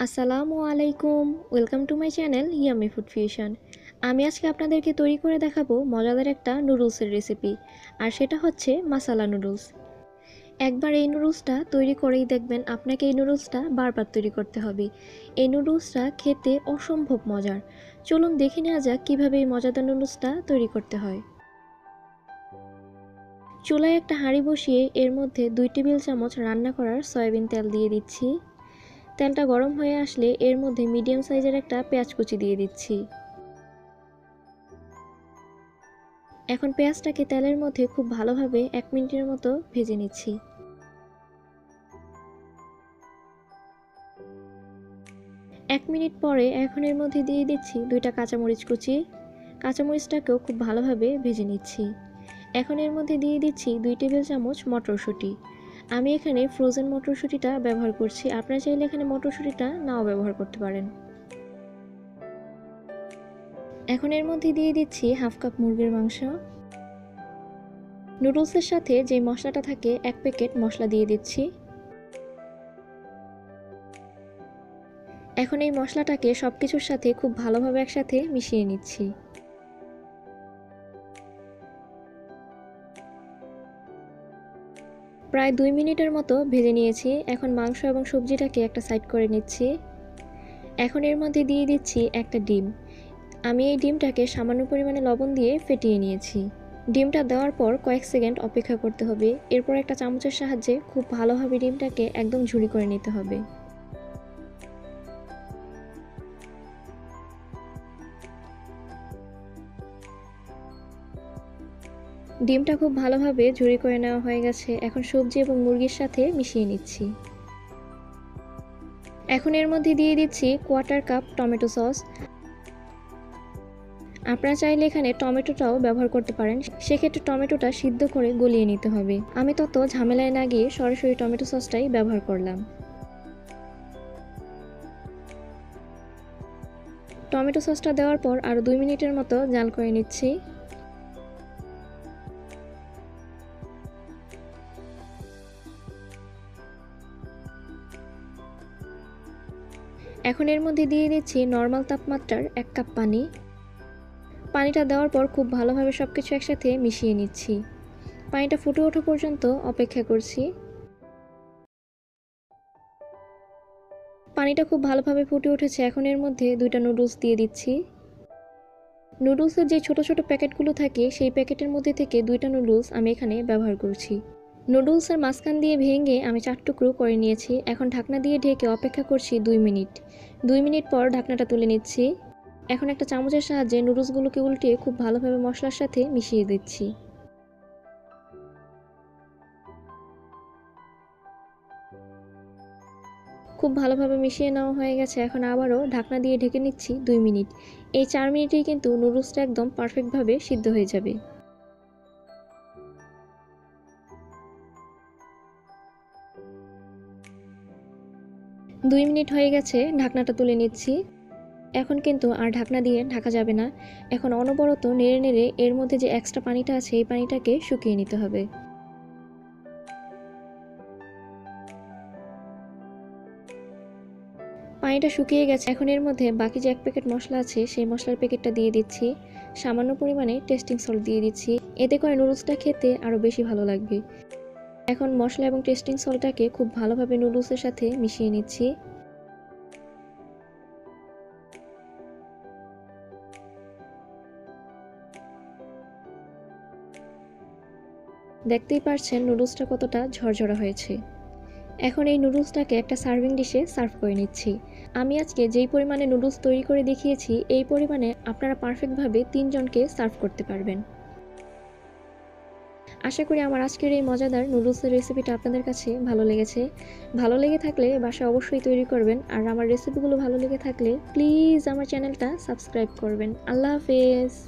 আসসালামু আলাইকুম, welcome to my channel yummy food fusion. আমি আজকে আপনাদেরকে তৈরি করে দেখাবো মজাদার একটা নুডলসের রেসিপি, আর সেটা হচ্ছে মাসালা নুডলস। একবার এই নুডলসটা তৈরি করেই দেখবেন আপনাকে এই নুডলসটা বারবার তৈরি করতে হবে। এই নুডলসটা খেতে অসম্ভব মজার। চলুন দেখে নেওয়া যাক কীভাবে এই মজাদার নুডলসটা তৈরি করতে হয়। চুলায় একটা হাঁড়ি বসিয়ে এর মধ্যে দুই টেবিল চামচ রান্না করার সয়াবিন তেল দিয়ে দিচ্ছি। তেলটা গরম হয়ে আসলে এর মধ্যে মিডিয়াম সাইজের একটা পেঁয়াজ কুচি দিয়ে দিচ্ছি। এখন পেঁয়াজটাকে তেলের মধ্যে খুব ভালোভাবে এক মিনিটের মতো ভেজে নিচ্ছি। এক মিনিট পরে এখন এর মধ্যে দিয়ে দিচ্ছি দুইটা কাঁচামরিচ কুচি। কাঁচামরিচটাকেও খুব ভালোভাবে ভেজে নিচ্ছি। এখন এর মধ্যে দিয়ে দিচ্ছি দুই টেবিল চামচ মটরশুঁটি। আমি এখানে ফ্রোজেন মটরশুঁটিটা ব্যবহার করছি। আপনারা চাইলে এখানে মটরশুঁটিটা নাও ব্যবহার করতে পারেন। এখন এর মধ্যে দিয়ে দিচ্ছি হাফ কাপ মুরগির মাংস। নুডলসের সাথে যে মশলাটা থাকে, এক প্যাকেট মশলা দিয়ে দিচ্ছি। এখন এই মশলাটাকে সব কিছুর সাথে খুব ভালোভাবে একসাথে মিশিয়ে নিচ্ছি। প্রায় দুই মিনিটের মতো ভেজে নিয়েছি। এখন মাংস এবং সবজিটাকে একটা সাইড করে নিচ্ছি। এখন এর মধ্যে দিয়ে দিচ্ছি একটা ডিম। আমি এই ডিমটাকে সামান্য পরিমাণে লবণ দিয়ে ফেটিয়ে নিয়েছি। ডিমটা দেওয়ার পর কয়েক সেকেন্ড অপেক্ষা করতে হবে। এরপর একটা চামচের সাহায্যে খুব ভালোভাবে ডিমটাকে একদম ঝুড়ি করে নিতে হবে। ডিমটা খুব ভালোভাবে ঝুড়ি করে নেওয়া হয়ে গেছে। এখন সবজি এবং মুরগির সাথে মিশিয়ে নিচ্ছি। এখন এর মধ্যে দিয়ে দিচ্ছি কোয়ার্টার কাপ টমেটো সস আপনারা চাইলে এখানে টমেটোটাও ব্যবহার করতে পারেন। সেক্ষেত্রে টমেটোটা সিদ্ধ করে গলিয়ে নিতে হবে। আমি তত ঝামেলায় না গিয়ে সরাসরি টমেটো সসটাই ব্যবহার করলাম। টমেটো সসটা দেওয়ার পর আরও দুই মিনিটের মতো জাল করে নিচ্ছি। এখন এর মধ্যে দিয়ে দিচ্ছি নর্মাল তাপমাত্রার এক কাপ পানি। পানিটা দেওয়ার পর খুব ভালোভাবে সব কিছু একসাথে মিশিয়ে নিচ্ছি। পানিটা ফুটে ওঠা পর্যন্ত অপেক্ষা করছি। পানিটা খুব ভালোভাবে ফুটে উঠেছে, এখন এর মধ্যে দুইটা নুডলস দিয়ে দিচ্ছি। নুডলসের যে ছোট ছোট প্যাকেটগুলো থাকে, সেই প্যাকেটের মধ্যে থেকে দুইটা নুডলস আমি এখানে ব্যবহার করছি। নুডলসের মাঝখান দিয়ে ভেঙে আমি চার টুকরো করে নিয়েছি। এখন ঢাকনা দিয়ে ঢেকে অপেক্ষা করছি দুই মিনিট। দুই মিনিট পর ঢাকনাটা তুলে নিচ্ছি। এখন একটা চামচের সাহায্যে নুডলসগুলোকে উল্টিয়ে খুব ভালোভাবে মশলার সাথে মিশিয়ে দিচ্ছি। খুব ভালোভাবে মিশিয়ে নেওয়া হয়ে গেছে। এখন আবারও ঢাকনা দিয়ে ঢেকে নিচ্ছি দুই মিনিট। এই চার মিনিটেই কিন্তু নুডলসটা একদম পারফেক্টভাবে সিদ্ধ হয়ে যাবে। দুই মিনিট হয়ে গেছে, ঢাকনাটা তুলে নিচ্ছি। এখন কিন্তু আর ঢাকনা দিয়ে ঢাকা যাবে না। এখন অনবরত নেড়ে নেড়ে এর মধ্যে যে এক্সট্রা পানিটা আছে, এই পানিটাকে শুকিয়ে নিতে হবে। পানিটা শুকিয়ে গেছে, এখন এর মধ্যে বাকি যে এক প্যাকেট মশলা আছে, সেই মশলার প্যাকেটটা দিয়ে দিচ্ছি। সামান্য পরিমাণে টেস্টিং সল্ট দিয়ে দিচ্ছি। এতে করে নুডলসটা খেতে আরও বেশি ভালো লাগবে। এখন মশলা এবং টেস্টিং সলটাকে খুব ভালোভাবে নুডলসের সাথে মিশিয়ে নিচ্ছি। দেখতেই পারছেন নুডলসটা কতটা ঝরঝরা হয়েছে। এখন এই নুডলসটাকে একটা সার্ভিং ডিশে সার্ভ করে নিচ্ছি। আমি আজকে যেই পরিমাণে নুডলস তৈরি করে দেখিয়েছি, এই পরিমাণে আপনারা পারফেক্টভাবে তিনজনকে সার্ভ করতে পারবেন। আশা করি আমার আজকের এই মজাদার নুডলসের রেসিপিটা আপনাদের কাছে ভালো লেগেছে। ভালো লেগে থাকলে বাসা অবশ্যই তৈরি করবেন। আর আমার রেসিপিগুলো ভালো লেগে থাকলে প্লিজ আমার চ্যানেলটা সাবস্ক্রাইব করবেন। আল্লাহ হাফেজ।